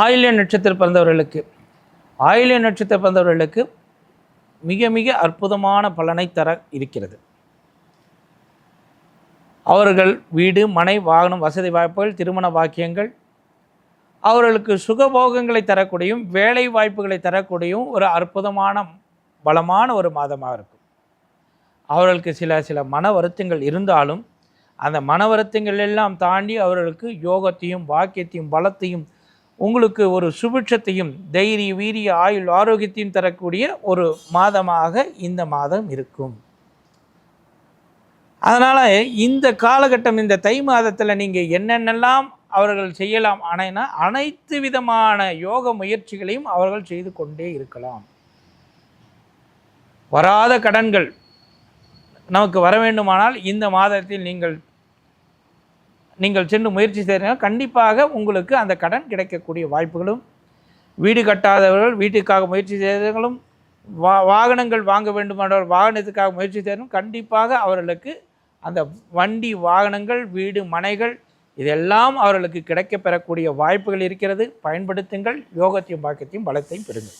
ஆயில்ய நட்சத்திர பிறந்தவர்களுக்கு ஆயில்ய நட்சத்திர பிறந்தவர்களுக்கு மிக மிக அற்புதமான பலனை தர இருக்கிறது. அவர்கள் வீடு மனை வாகனம் வசதி வாய்ப்புகள் திருமண வாக்கியங்கள் அவர்களுக்கு சுகபோகங்களை தரக்கூடியும் வேலை வாய்ப்புகளை தரக்கூடியும் ஒரு அற்புதமான பலமான ஒரு மாதமாக இருக்கும். அவர்களுக்கு சில சில மன வருத்தங்கள் இருந்தாலும் அந்த மன வருத்தங்கள் எல்லாம் தாண்டி அவர்களுக்கு யோகத்தையும் வாக்கியத்தையும் பலத்தையும் உங்களுக்கு ஒரு சுபிட்சத்தையும் தைரிய வீரிய ஆயுள் ஆரோக்கியத்தையும் தரக்கூடிய ஒரு மாதமாக இந்த மாதம் இருக்கும். அதனால் இந்த காலகட்டம் இந்த தை மாதத்தில் நீங்கள் என்னென்னலாம் அவர்கள் செய்யலாம் ஆனால் அனைத்து விதமான யோக முயற்சிகளையும் அவர்கள் செய்து கொண்டே இருக்கலாம். வராத கடன்கள் நமக்கு வர வேண்டுமானால் இந்த மாதத்தில் நீங்கள் நீங்கள் சென்று முயற்சி செய்கிறீங்க கண்டிப்பாக உங்களுக்கு அந்த கடன் கிடைக்கக்கூடிய வாய்ப்புகளும் வீடு கட்டாதவர்கள் வீட்டுக்காக முயற்சி செய்தவர்களும் வா வாகனங்கள் வாங்க வேண்டுமானவர் வாகனத்துக்காக முயற்சி செய்யணும் கண்டிப்பாக அவர்களுக்கு அந்த வண்டி வாகனங்கள் வீடு மனைகள் இதெல்லாம் அவர்களுக்கு கிடைக்கப்பெறக்கூடிய வாய்ப்புகள் இருக்கிறது. பயன்படுத்துங்கள். யோகத்தையும் பாக்கியத்தையும் பலத்தையும் பெறுங்கள்.